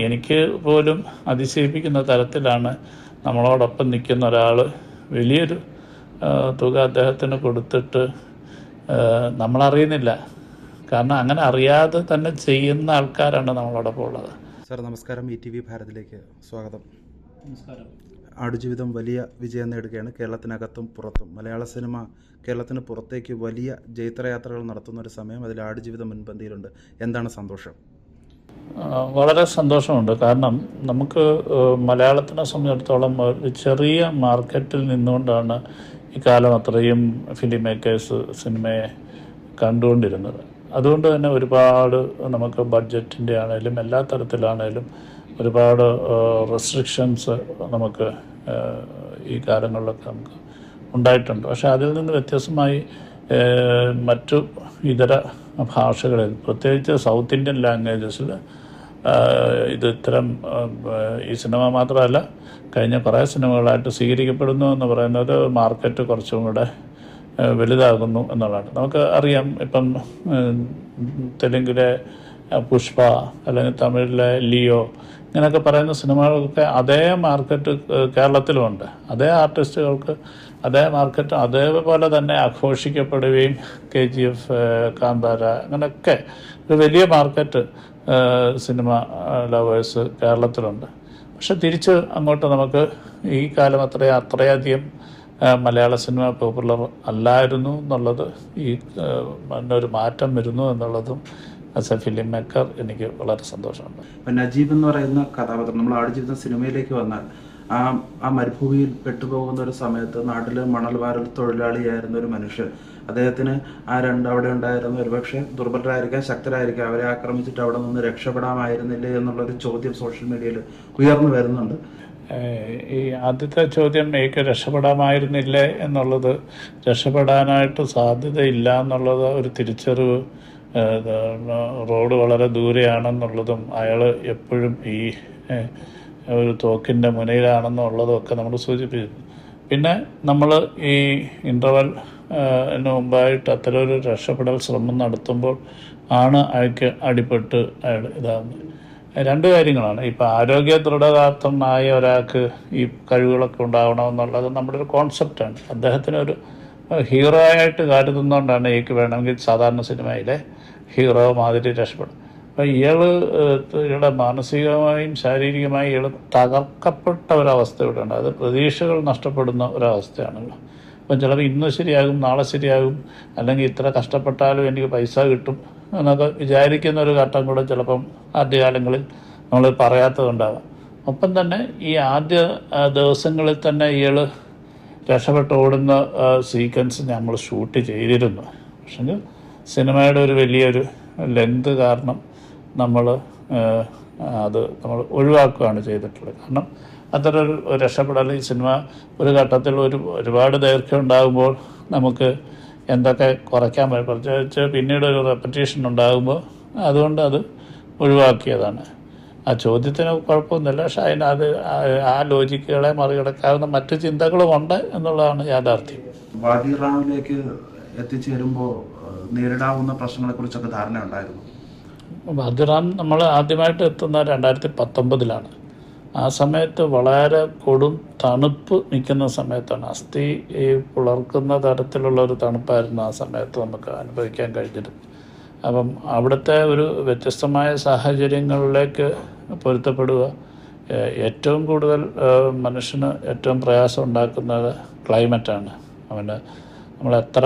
എനിക്ക് പോലും അതിശയിപ്പിക്കുന്ന തരത്തിലാണ് നമ്മളോടൊപ്പം നിൽക്കുന്ന ഒരാൾ വലിയൊരു തുക അദ്ദേഹത്തിന് കൊടുത്തിട്ട് നമ്മളറിയുന്നില്ല. കാരണം അങ്ങനെ അറിയാതെ തന്നെ ചെയ്യുന്ന ആൾക്കാരാണ് നമ്മളോടൊപ്പം ഉള്ളത്. സാർ നമസ്കാരം. ഇ ടി വി ഭാരതിലേക്ക് സ്വാഗതം. നമസ്കാരം. ആടുജീവിതം വലിയ വിജയം നേടുകയാണ് കേരളത്തിനകത്തും പുറത്തും. മലയാള സിനിമ കേരളത്തിന് പുറത്തേക്ക് വലിയ ജൈത്രയാത്രകൾ നടത്തുന്ന ഒരു സമയം അതിൽ ആടുജീവിതം മുൻപന്തിയിലുണ്ട്. എന്താണ് സന്തോഷം? വളരെ സന്തോഷമുണ്ട്. കാരണം നമുക്ക് മലയാളത്തിനെ സംബന്ധിച്ചിടത്തോളം ഒരു ചെറിയ മാർക്കറ്റിൽ നിന്നുകൊണ്ടാണ് ഇക്കാലം കാലം അത്രയും ഫിലിം മേക്കേഴ്സ് സിനിമയെ കണ്ടുകൊണ്ടിരുന്നത്. അതുകൊണ്ട് തന്നെ ഒരുപാട് നമുക്ക് ബഡ്ജറ്റിന്റെ ആണേലും എല്ലാ തരത്തിലാണേലും ഒരുപാട് റെസ്ട്രിക്ഷൻസ് നമുക്ക് ഈ കാലങ്ങളിലൊക്കെ നമുക്ക് ഉണ്ടായിട്ടുണ്ട്. പക്ഷേ അതിൽ നിന്ന് വ്യത്യസ്തമായി മറ്റു ഇതര ഭാഷകളിൽ പ്രത്യേകിച്ച് സൗത്ത് ഇന്ത്യൻ ലാംഗ്വേജസിൽ ഇത് ഇത്തരം ഈ സിനിമ മാത്രമല്ല കഴിഞ്ഞ കുറേ സിനിമകളായിട്ട് സ്വീകരിക്കപ്പെടുന്നു എന്ന് പറയുന്നത് മാർക്കറ്റ് കുറച്ചും കൂടെ വലുതാകുന്നു എന്നുള്ളതാണ്. നമുക്ക് അറിയാം ഇപ്പം തെലുങ്കിലെ പുഷ്പ അല്ലെങ്കിൽ തമിഴിലെ ലിയോ ഇങ്ങനെയൊക്കെ പറയുന്ന സിനിമകൾക്കൊക്കെ അതേ മാർക്കറ്റ് കേരളത്തിലുമുണ്ട്. അതേ ആർട്ടിസ്റ്റുകൾക്ക് അതേ മാർക്കറ്റ് അതേപോലെ തന്നെ ആഘോഷിക്കപ്പെടുകയും കെ ജി എഫ് കാന്താര അങ്ങനെയൊക്കെ ഒരു വലിയ മാർക്കറ്റ് സിനിമ ലവേഴ്സ് കേരളത്തിലുണ്ട്. പക്ഷെ തിരിച്ച് അങ്ങോട്ട് നമുക്ക് ഈ കാലം അത്ര അത്രയധികം മലയാള സിനിമ പോപ്പുലർ അല്ലായിരുന്നു എന്നുള്ളത് ഈ ഒരു മാറ്റം വരുന്നു എന്നുള്ളതും ആസ് എ ഫിലിം മേക്കർ എനിക്ക് വളരെ സന്തോഷമുണ്ട്. നജീബ് എന്ന് പറയുന്ന കഥാപാത്രം നമ്മൾ ആടുജീവിതം സിനിമയിലേക്ക് വന്നാൽ ആ ആ മരുഭൂമിയിൽ പെട്ടുപോകുന്ന ഒരു സമയത്ത് നാട്ടിലെ മണൽ വാരൽ തൊഴിലാളിയായിരുന്ന ഒരു മനുഷ്യൻ. അദ്ദേഹത്തിന് ആ രണ്ട് അവിടെ ഉണ്ടായിരുന്ന. ഒരുപക്ഷെ ദുർബലരായിരിക്കാം ശക്തരായിരിക്കാം. അവരെ ആക്രമിച്ചിട്ട് അവിടെ നിന്ന് രക്ഷപ്പെടാമായിരുന്നില്ലേ എന്നുള്ളൊരു ചോദ്യം സോഷ്യൽ മീഡിയയിൽ ഉയർന്നു വരുന്നുണ്ട്. ഈ ആദ്യത്തെ ചോദ്യം എനിക്ക് രക്ഷപ്പെടാമായിരുന്നില്ലേ? എന്നുള്ളത് രക്ഷപ്പെടാനായിട്ട് സാധ്യതയില്ല എന്നുള്ളത് ഒരു തിരിച്ചറിവ് റോഡ് വളരെ ദൂരെയാണെന്നുള്ളതും അയാൾ എപ്പോഴും ഈ ഒരു തോക്കിന്റെ മുനയിലാണെന്നുള്ളതും ഒക്കെ നമ്മൾ സൂചിപ്പിക്കുന്നു പിന്നെ നമ്മൾ ഈ ഇന്റർവൽ മുമ്പായിട്ട് അത്തരം ഒരു രക്ഷപ്പെടൽ ശ്രമം നടത്തുമ്പോൾ ആണ് അയാൾക്ക് അടിപ്പെട്ട് അയാൾ ഇതാകുന്നത് രണ്ട് കാര്യങ്ങളാണ്. ഇപ്പോൾ ആരോഗ്യ ദൃഢഗാത്രനായ ഒരാൾക്ക് ഈ കഴിവുകളൊക്കെ ഉണ്ടാവണമെന്നുള്ളത് നമ്മുടെ ഒരു കോൺസെപ്റ്റാണ് അദ്ദേഹത്തിന് ഒരു ഹീറോ ആയിട്ട് കരുതുന്നതുകൊണ്ടാണ് എനിക്ക് വേണമെങ്കിൽ സാധാരണ സിനിമയിലെ ഹീറോ മാതിരി രക്ഷപ്പെടും അപ്പം ഇയാൾ ഇയാളുടെ മാനസികമായും ശാരീരികമായും ഇയാൾ തകർക്കപ്പെട്ട ഒരവസ്ഥ ഇവിടെ ഉണ്ട് അത് പ്രതീക്ഷകൾ നഷ്ടപ്പെടുന്ന ഒരവസ്ഥയാണല്ലോ. അപ്പം ചിലപ്പോൾ ഇന്ന് ശരിയാകും നാളെ ശരിയാകും അല്ലെങ്കിൽ ഇത്ര കഷ്ടപ്പെട്ടാലും എനിക്ക് പൈസ കിട്ടും എന്നൊക്കെ വിചാരിക്കുന്ന ഒരു ഘട്ടം കൂടെ ചിലപ്പം ആദ്യകാലങ്ങളിൽ നമ്മൾ പറയാത്തതുണ്ടാകാം ഒപ്പം തന്നെ ഈ ആദ്യ ദിവസങ്ങളിൽ തന്നെ ഇയാൾ രക്ഷപ്പെട്ട് ഓടുന്ന സീക്വൻസ് നമ്മൾ ഷൂട്ട് ചെയ്തിരുന്നു. പക്ഷെങ്കിൽ സിനിമയുടെ ഒരു വലിയൊരു ലെങ്ത് കാരണം നമ്മൾ അത് നമ്മൾ ഒഴിവാക്കുകയാണ് ചെയ്തിട്ടുള്ളത്. കാരണം അത്തരം ഒരു രക്ഷപ്പെടൽ ഈ സിനിമ ഒരു ഘട്ടത്തിൽ ഒരു ഒരുപാട് ദൈർഘ്യം ഉണ്ടാകുമ്പോൾ നമുക്ക് എന്തൊക്കെ കുറയ്ക്കാൻ പറ്റും. പ്രത്യേകിച്ച് പിന്നീട് ഒരു റെപ്പറ്റീഷൻ ഉണ്ടാകുമ്പോൾ അതുകൊണ്ട് അത് ഒഴിവാക്കിയതാണ്. ആ ചോദ്യത്തിന് കുഴപ്പമൊന്നുമില്ല. പക്ഷെ അതിന് അത് ആ- ലോജിക്കുകളെ മറികടക്കാവുന്ന മറ്റു ചിന്തകളുമുണ്ട് എന്നുള്ളതാണ് യാഥാർത്ഥ്യം. വാദി എത്തിച്ചേരുമ്പോൾ നേരിടാവുന്ന പ്രശ്നങ്ങളെക്കുറിച്ചൊക്കെ ധാരണ ഉണ്ടായിരുന്നു ബദ്റാൻ നമ്മൾ ആദ്യമായിട്ട് എത്തുന്ന രണ്ടായിരത്തി പത്തൊമ്പതിലാണ് ആ സമയത്ത് വളരെ കൊടും തണുപ്പ് നിൽക്കുന്ന സമയത്താണ്. അസ്ഥി ഈ പുലർക്കുന്ന തരത്തിലുള്ള ഒരു തണുപ്പായിരുന്നു ആ സമയത്ത് നമുക്ക് അനുഭവിക്കാൻ കഴിഞ്ഞത്. അപ്പം അവിടുത്തെ ഒരു വ്യത്യസ്തമായ സാഹചര്യങ്ങളിലേക്ക് പൊരുത്തപ്പെടുക ഏറ്റവും കൂടുതൽ മനുഷ്യന് ഏറ്റവും പ്രയാസം ഉണ്ടാക്കുന്നത് ക്ലൈമറ്റാണ്. അവന് നമ്മൾ എത്ര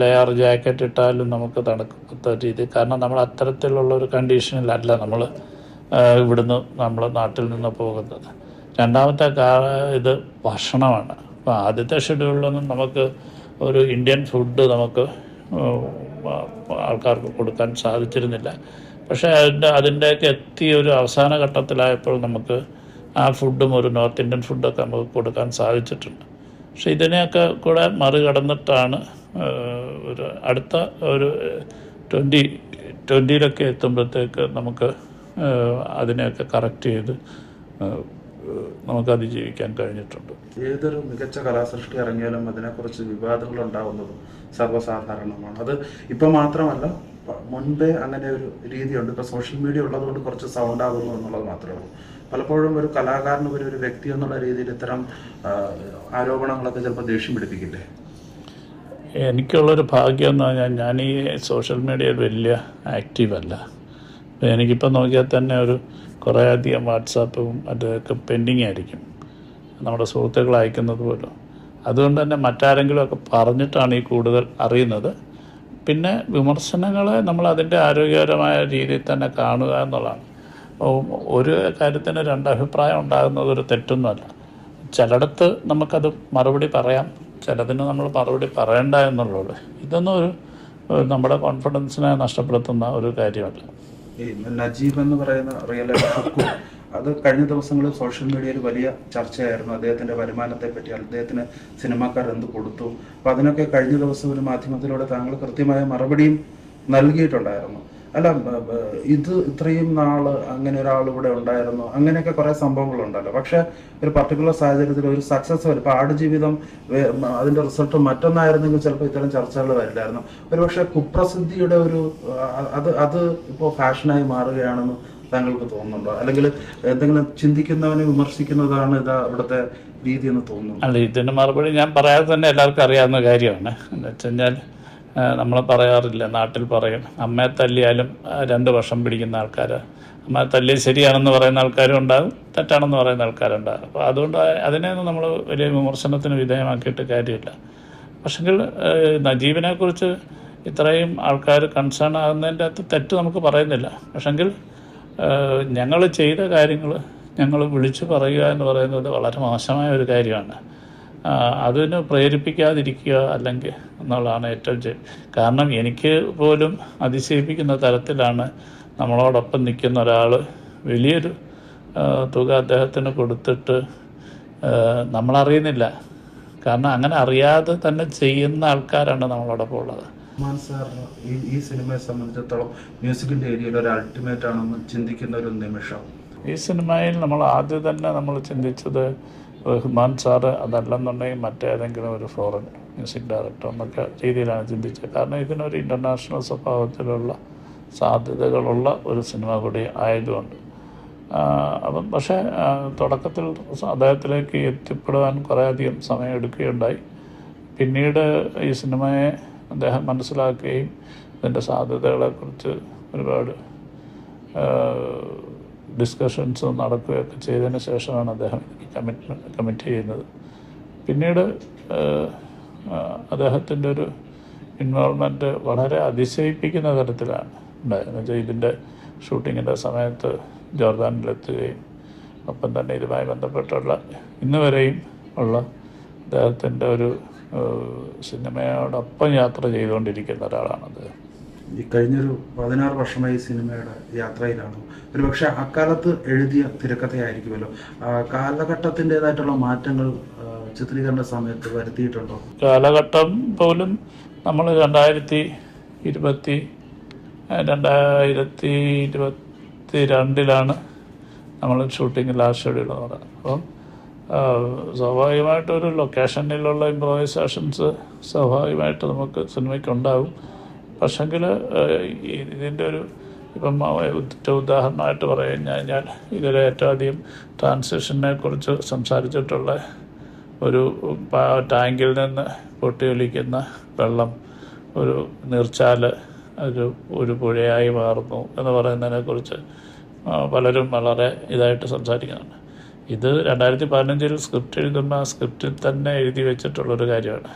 ലെയർ ജാക്കറ്റ് ഇട്ടാലും നമുക്ക് തണുക്കാത്ത രീതി. കാരണം നമ്മൾ അത്തരത്തിലുള്ള ഒരു കണ്ടീഷനിലല്ല നമ്മൾ ഇവിടുന്ന് നമ്മൾ നാട്ടിൽ നിന്ന് പോകുന്നത്. രണ്ടാമത്തെ ഇത് ഭക്ഷണമാണ്. അപ്പോൾ ആദ്യത്തെ ഷെഡ്യൂളിലൊന്നും നമുക്ക് ഒരു ഇന്ത്യൻ ഫുഡ് നമുക്ക് ആൾക്കാർക്ക് കൊടുക്കാൻ സാധിച്ചിരുന്നില്ല. പക്ഷേ അതിന്റെ അതിന്റെയൊക്കെ എത്തിയ ഒരു അവസാന ഘട്ടത്തിലായപ്പോൾ നമുക്ക് ആ ഫുഡും ഒരു നോർത്ത് ഇന്ത്യൻ ഫുഡൊക്കെ നമുക്ക് കൊടുക്കാൻ സാധിച്ചിട്ടുണ്ട്. പക്ഷെ ഇതിനെയൊക്കെ കൂടെ മറികടന്നിട്ടാണ് ഒരു അടുത്ത ഒരു ട്വന്റി ട്വന്റിയിലൊക്കെ എത്തുമ്പോഴത്തേക്ക് നമുക്ക് അതിനെയൊക്കെ കറക്റ്റ് ചെയ്ത് നമുക്ക് അതിജീവിക്കാൻ കഴിഞ്ഞിട്ടുണ്ട്. ഏതൊരു മികച്ച കലാസൃഷ്ടി ഇറങ്ങിയാലും അതിനെക്കുറിച്ച് വിവാദങ്ങൾ ഉണ്ടാകുന്നതും സർവസാധാരണമാണ്. അത് ഇപ്പം മാത്രമല്ല മുൻപേ അങ്ങനെ ഒരു രീതിയുണ്ട്. ഇപ്പം സോഷ്യൽ മീഡിയ ഉള്ളതുകൊണ്ട് കുറച്ച് സൗണ്ട് ആകുന്നു എന്നുള്ളത് മാത്രമേ ഉള്ളൂ. പലപ്പോഴും ഒരു കലാകാരനും ഒരു ഒരു വ്യക്തി എന്നുള്ള രീതിയിൽ ഇത്തരം ആരോപണങ്ങളൊക്കെ ചിലപ്പോൾ ദേഷ്യം പിടിപ്പിക്കില്ലേ? എനിക്കുള്ളൊരു ഭാഗ്യം എന്ന് പറഞ്ഞാൽ ഞാൻ ഈ സോഷ്യൽ മീഡിയയിൽ വലിയ ആക്റ്റീവല്ല എനിക്കിപ്പോൾ നോക്കിയാൽ തന്നെ ഒരു കുറേ അധികം വാട്സാപ്പും അതൊക്കെ പെൻഡിങ് ആയിരിക്കും. നമ്മുടെ സുഹൃത്തുക്കൾ അയക്കുന്നത് പോലും. അതുകൊണ്ട് തന്നെ മറ്റാരെങ്കിലും ഒക്കെ പറഞ്ഞിട്ടാണ് ഈ കൂടുതൽ അറിയുന്നത്. പിന്നെ വിമർശനങ്ങളെ നമ്മൾ അതിന്റെ ആരോഗ്യകരമായ രീതിയിൽ തന്നെ കാണുക എന്നുള്ളതാണ്. ഒരു കാര്യത്തിന് രണ്ടഭിപ്രായം ഉണ്ടാകുന്നത് ഒരു തെറ്റൊന്നുമല്ല. ചിലയിടത്ത് നമുക്കത് മറുപടി പറയാം ചിലതിന് നമ്മൾ മറുപടി പറയണ്ട എന്നുള്ളത്. ഇതൊന്നും ഒരു നമ്മുടെ കോൺഫിഡൻസിനെ നഷ്ടപ്പെടുത്തുന്ന ഒരു കാര്യമല്ല. നജീബ് എന്ന് പറയുന്ന റിയൽ അത് കഴിഞ്ഞ ദിവസങ്ങളിൽ സോഷ്യൽ മീഡിയയിൽ വലിയ ചർച്ചയായിരുന്നു. അദ്ദേഹത്തിന്റെ വരുമാനത്തെ പറ്റി അദ്ദേഹത്തിന് സിനിമാക്കാർ എന്ത് കൊടുത്തു? അപ്പൊ അതിനൊക്കെ കഴിഞ്ഞ ദിവസം ഒരു മാധ്യമത്തിലൂടെ താങ്കൾ കൃത്യമായ മറുപടിയും നൽകിയിട്ടുണ്ടായിരുന്നു. അല്ല ഇത് ഇത്രയും നാൾ അങ്ങനെ ഒരാൾ ഇവിടെ ഉണ്ടായിരുന്നു. അങ്ങനെയൊക്കെ കുറെ സംഭവങ്ങളുണ്ടല്ലോ. പക്ഷെ ഒരു പർട്ടിക്കുലർ സാഹചര്യത്തിൽ ഒരു സക്സസ് വരും. ഇപ്പൊ ആടുജീവിതം അതിന്റെ റിസൾട്ട് മറ്റൊന്നായിരുന്നെങ്കിൽ ചിലപ്പോൾ ഇത്തരം ചർച്ചകൾ വരില്ലായിരുന്നു. ഒരുപക്ഷെ കുപ്രസിദ്ധിയുടെ ഒരു അത് അത് ഇപ്പോൾ ഫാഷനായി മാറുകയാണെന്ന് താങ്കൾക്ക് തോന്നുന്നുണ്ടോ? അല്ലെങ്കിൽ എന്തെങ്കിലും ചിന്തിക്കുന്നവനെ വിമർശിക്കുന്നതാണ് ഇത് ഇവിടുത്തെ രീതി എന്ന് തോന്നുന്നു. അല്ല ഇതിന്റെ മറുപടി ഞാൻ പറയാതെ തന്നെ എല്ലാവർക്കും അറിയാവുന്ന കാര്യമാണ്. എന്ന് വെച്ച് കഴിഞ്ഞാൽ നമ്മൾ പറയാറില്ല നാട്ടിൽ പറയും അമ്മയെ തല്ലിയാലും രണ്ട് വർഷം പിടിക്കുന്ന ആൾക്കാർ അമ്മ തല്ലി ശരിയാണെന്ന് പറയുന്ന ആൾക്കാരും ഉണ്ടാകും തെറ്റാണെന്ന് പറയുന്ന ആൾക്കാരുണ്ടാകും അപ്പോൾ അതുകൊണ്ട് അതിനെയൊന്നും നമ്മൾ വലിയ വിമർശനത്തിന് വിധേയമാക്കിയിട്ട് കാര്യമില്ല. പക്ഷെങ്കിൽ നജീബിനെക്കുറിച്ച് ഇത്രയും ആൾക്കാർ കൺസേൺ ആകുന്നതിന്റെ അകത്ത് തെറ്റ് നമുക്ക് പറയുന്നില്ല. പക്ഷെങ്കിൽ ഞങ്ങൾ ചെയ്ത കാര്യങ്ങൾ ഞങ്ങൾ വിളിച്ചു പറയുക എന്ന് പറയുന്നത് വളരെ മോശമായ ഒരു കാര്യമാണ്. അതിന് പ്രേരിപ്പിക്കാതിരിക്കുക അല്ലെങ്കിൽ എന്നുള്ളതാണ് ഏറ്റവും കാരണം എനിക്ക് പോലും അതിശയിപ്പിക്കുന്ന തരത്തിലാണ് നമ്മളോടൊപ്പം നിൽക്കുന്ന ഒരാൾ വലിയൊരു തുക അദ്ദേഹത്തിന് കൊടുത്തിട്ട് നമ്മളറിയുന്നില്ല. കാരണം അങ്ങനെ അറിയാതെ തന്നെ ചെയ്യുന്ന ആൾക്കാരാണ് നമ്മളോടൊപ്പം ഉള്ളത്. സാർ ഈ ഈ സിനിമയെ സംബന്ധിച്ചിടത്തോളം മ്യൂസിക്കിന്റെ ഏരിയയിൽ ഒരു അൾട്ടിമേറ്റ് ആണെന്ന് ചിന്തിക്കുന്ന ഒരു നിമിഷം. ഈ സിനിമയിൽ നമ്മൾ ആദ്യം തന്നെ നമ്മൾ ചിന്തിച്ചത് റഹ്മാൻ സാറ് അതല്ലെന്നുണ്ടെങ്കിൽ മറ്റേതെങ്കിലും ഒരു ഫോറിൻ മ്യൂസിക് ഡയറക്ടർ എന്നൊക്കെ രീതിയിലാണ് ചിന്തിച്ചത്. കാരണം ഇതിനൊരു ഇന്റർനാഷണൽ സ്വഭാവത്തിലുള്ള സാധ്യതകളുള്ള ഒരു സിനിമ കൂടി ആയതുകൊണ്ട്. അപ്പം പക്ഷേ തുടക്കത്തിൽ അദ്ദേഹത്തിലേക്ക് എത്തിപ്പെടുവാൻ കുറേയധികം സമയം എടുക്കുകയുണ്ടായി പിന്നീട് ഈ സിനിമയെ അദ്ദേഹം മനസ്സിലാക്കുകയും ഇതിന്റെ സാധ്യതകളെക്കുറിച്ച് ഒരുപാട് ഡിസ്കഷൻസ് നടക്കുകയൊക്കെ ചെയ്തതിന് ശേഷമാണ് അദ്ദേഹം കമ്മിറ്റ്മെന്റ് കമ്മിറ്റ് ചെയ്യുന്നത്. പിന്നീട് അദ്ദേഹത്തിന്റെ ഒരു ഇൻവോൾവ്മെന്റ് വളരെ അതിശയിപ്പിക്കുന്ന തരത്തിലാണ് ഉണ്ടായത് എന്ന് വെച്ചാൽ ഇതിന്റെ ഷൂട്ടിങ്ങിന്റെ സമയത്ത് ജോർദാനിലെത്തുകയും ഒപ്പം തന്നെ ഇതുമായി ബന്ധപ്പെട്ടുള്ള ഇന്ന് വരെയും ഉള്ള അദ്ദേഹത്തിന്റെ ഒരു സിനിമയോടൊപ്പം യാത്ര ചെയ്തുകൊണ്ടിരിക്കുന്ന ഒരാളാണ് അദ്ദേഹം. ഈ കഴിഞ്ഞൊരു പതിനാറ് വർഷമായി സിനിമയുടെ യാത്രയിലാണ്. ഒരുപക്ഷെ അക്കാലത്ത് എഴുതിയ തിരക്കഥയായിരിക്കുമല്ലോ. കാലഘട്ടത്തിന്റെതായിട്ടുള്ള മാറ്റങ്ങൾ ചിത്രീകരണ സമയത്ത് വരുത്തിയിട്ടുണ്ടോ? കാലഘട്ടം പോലും നമ്മൾ രണ്ടായിരത്തി ഇരുപത്തി രണ്ടായിരത്തി ഇരുപത്തി രണ്ടിലാണ് നമ്മൾ ഷൂട്ടിംഗ് ലാസ്റ്റ് ഷെഡ്യൂൾ പറയുന്നത് അപ്പം സ്വാഭാവികമായിട്ടൊരു ലൊക്കേഷനിലുള്ള ഇമ്പ്രോവൈസേഷൻസ് സ്വാഭാവികമായിട്ട് നമുക്ക് സിനിമയ്ക്ക് ഉണ്ടാകും പക്ഷെങ്കിൽ ഇതിന്റെ ഒരു ഇപ്പം ഉദാഹരണമായിട്ട് പറഞ്ഞു കഴിഞ്ഞാൽ ഇതിൽ ഏറ്റവും അധികം ട്രാൻസിഷനെ കുറിച്ച് സംസാരിച്ചിട്ടുള്ള ഒരു ടാങ്കിൽ നിന്ന് പൊട്ടിയൊലിക്കുന്ന വെള്ളം ഒരു നീർച്ചാൽ ഒരു ഒരു പുഴയായി മാറുന്നു എന്ന് പറയുന്നതിനെക്കുറിച്ച് പലരും വളരെ ഇതായിട്ട് സംസാരിക്കുന്നുണ്ട്. ഇത് രണ്ടായിരത്തി പതിനഞ്ചിൽ സ്ക്രിപ്റ്റ് എഴുതുമ്പോൾ ആ സ്ക്രിപ്റ്റിൽ തന്നെ എഴുതി വെച്ചിട്ടുള്ളൊരു കാര്യമാണ്.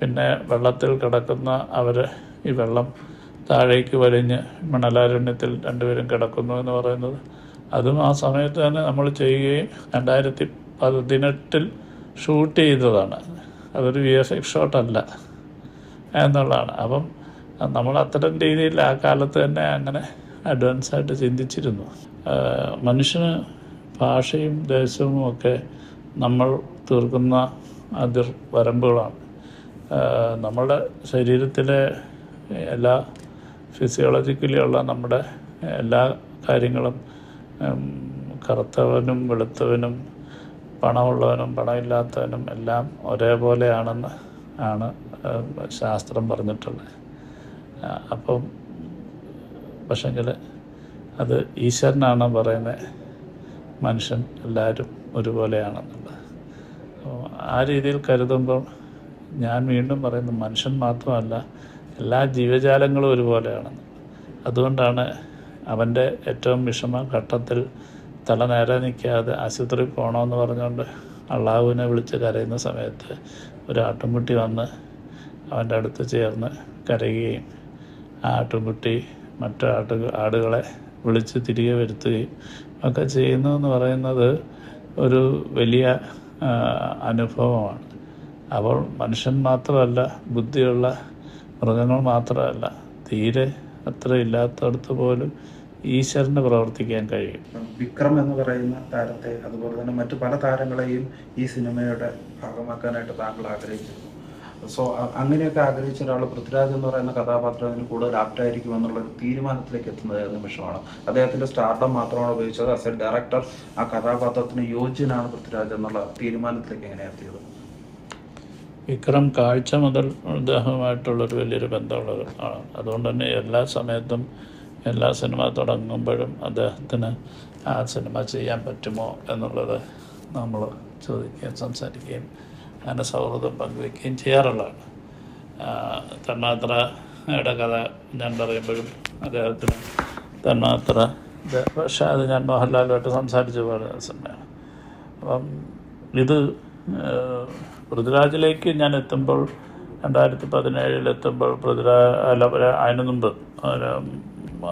പിന്നെ വെള്ളത്തിൽ കിടക്കുന്ന അവർ ഈ വെള്ളം താഴേക്ക് വലിഞ്ഞ് മണലാരണ്യത്തിൽ രണ്ടുപേരും കിടക്കുന്നു എന്ന് പറയുന്നത്. അതും ആ സമയത്ത് തന്നെ നമ്മൾ ചെയ്യുകയും രണ്ടായിരത്തി പതിനെട്ടിൽ ഷൂട്ട് ചെയ്തതാണ്. അതൊരു വി എഫ് എക്സ് ഷോട്ടല്ല എന്നുള്ളതാണ്. അപ്പം നമ്മൾ അത്തരം രീതിയിൽ ആ കാലത്ത് തന്നെ അങ്ങനെ അഡ്വാൻസായിട്ട് ചിന്തിച്ചിരുന്നു. മനുഷ്യന് ഭാഷയും ദേശവും ഒക്കെ നമ്മൾ തീർക്കുന്ന അതിർ വരമ്പുകളാണ്. നമ്മുടെ ശരീരത്തിലെ എല്ലാ ഫിസിയോളജിക്കലി ഉള്ള നമ്മുടെ എല്ലാ കാര്യങ്ങളും കറുത്തവനും വെളുത്തവനും പണമുള്ളവനും പണമില്ലാത്തവനും എല്ലാം ഒരേപോലെയാണെന്ന് ആണ് ശാസ്ത്രം പറഞ്ഞിട്ടുള്ളത്. അപ്പം പക്ഷെങ്കിൽ അത് ഈശ്വരനാണ് പറയുന്നത് മനുഷ്യൻ എല്ലാവരും ഒരുപോലെയാണെന്നുള്ളത്. ആ രീതിയിൽ കരുതുമ്പോൾ ഞാൻ വീണ്ടും പറയുന്നു മനുഷ്യൻ മാത്രമല്ല എല്ലാ ജീവജാലങ്ങളും ഒരുപോലെയാണെന്ന് അതുകൊണ്ടാണ് അവന്റെ ഏറ്റവും വിഷമ ഘട്ടത്തിൽ തല നേരെ നിൽക്കാതെ ആശുപത്രി പോകണമെന്ന് പറഞ്ഞുകൊണ്ട് അള്ളാഹുവിനെ വിളിച്ച് കരയുന്ന സമയത്ത് ഒരു ആട്ടുംകുട്ടി വന്ന് അവന്റെ അടുത്ത് ചേർന്ന് കരയുകയും ആ ആട്ടുംകുട്ടി മറ്റു ആട്ടു ആടുകളെ വിളിച്ച് തിരികെ വരുത്തുകയും ഒക്കെ ചെയ്യുന്നു എന്ന് പറയുന്നത് ഒരു വലിയ അനുഭവമാണ്. അപ്പോൾ മനുഷ്യൻ മാത്രമല്ല ബുദ്ധിയുള്ള മൃഗങ്ങൾ മാത്രമല്ല തീരെ അത്ര ഇല്ലാത്തടത്ത് പോലും ഈശ്വരന് പ്രവർത്തിക്കാൻ കഴിയും. വിക്രം എന്ന് പറയുന്ന താരത്തെ അതുപോലെ തന്നെ മറ്റു പല താരങ്ങളെയും ഈ സിനിമയുടെ ഭാഗമാക്കാനായിട്ട് താങ്കൾ ആഗ്രഹിച്ചിരുന്നു സോ അങ്ങനെയൊക്കെ ആഗ്രഹിച്ച ഒരാൾ പൃഥ്വിരാജ് എന്ന് പറയുന്ന കഥാപാത്രത്തിന് കൂടുതൽ ആപ്റ്റായിരിക്കും എന്നുള്ള ഒരു തീരുമാനത്തിലേക്ക് എത്തുന്നത് നിമിഷമാണ്? അദ്ദേഹത്തിന്റെ സ്റ്റാർഡം മാത്രമാണ് ഉപയോഗിച്ചത്. ആസ് എ ഡയറക്ടർ ആ കഥാപാത്രത്തിന് യോജ്യനാണ് പൃഥ്വിരാജ് എന്നുള്ള തീരുമാനത്തിലേക്ക് എങ്ങനെ എത്തിയത്? വിക്രം കാഴ്ച മുതൽ അദ്ദേഹവുമായിട്ടുള്ളൊരു വലിയൊരു ബന്ധമുള്ള ആളാണ്. അതുകൊണ്ട് തന്നെ എല്ലാ സമയത്തും എല്ലാ സിനിമ തുടങ്ങുമ്പോഴും അദ്ദേഹത്തിന് ആ സിനിമ ചെയ്യാൻ പറ്റുമോ എന്നുള്ളത് നമ്മൾ ചോദിക്കുകയും സംസാരിക്കുകയും അങ്ങനെ സൗഹൃദം പങ്കുവയ്ക്കുകയും ചെയ്യാറുള്ളതാണ്. തന്മാത്രയുടെ കഥ ഞാൻ പറയുമ്പോഴും അദ്ദേഹത്തിന് തന്മാത്ര പക്ഷേ അത് ഞാൻ മോഹൻലാലുമായിട്ട് സംസാരിച്ച പോലെ സിനിമയാണ്. അപ്പം ഇത് പൃഥ്വിരാജിലേക്ക് ഞാൻ എത്തുമ്പോൾ രണ്ടായിരത്തി പതിനേഴിൽ എത്തുമ്പോൾ പൃഥ്വിരാജ് അല്ല അതിനു മുമ്പ്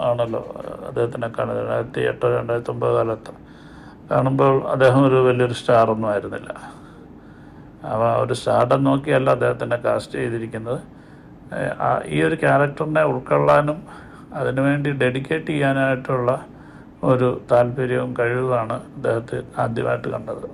ആണല്ലോ അദ്ദേഹത്തിനെ കാണുന്നത്. രണ്ടായിരത്തി എട്ടോ രണ്ടായിരത്തി ഒമ്പത് കാലത്ത് കാണുമ്പോൾ അദ്ദേഹം ഒരു വലിയൊരു സ്റ്റാറൊന്നും ആയിരുന്നില്ല. അവ ഒരു സ്റ്റാർഡം നോക്കിയല്ല അദ്ദേഹത്തിനെ കാസ്റ്റ് ചെയ്തിരിക്കുന്നത്. ഈ ഒരു ക്യാരക്ടറിനെ ഉൾക്കൊള്ളാനും അതിനുവേണ്ടി ഡെഡിക്കേറ്റ് ചെയ്യാനായിട്ടുള്ള ഒരു താല്പര്യവും കഴിവുമാണ് അദ്ദേഹത്തെ ആദ്യമായിട്ട് കണ്ടത്.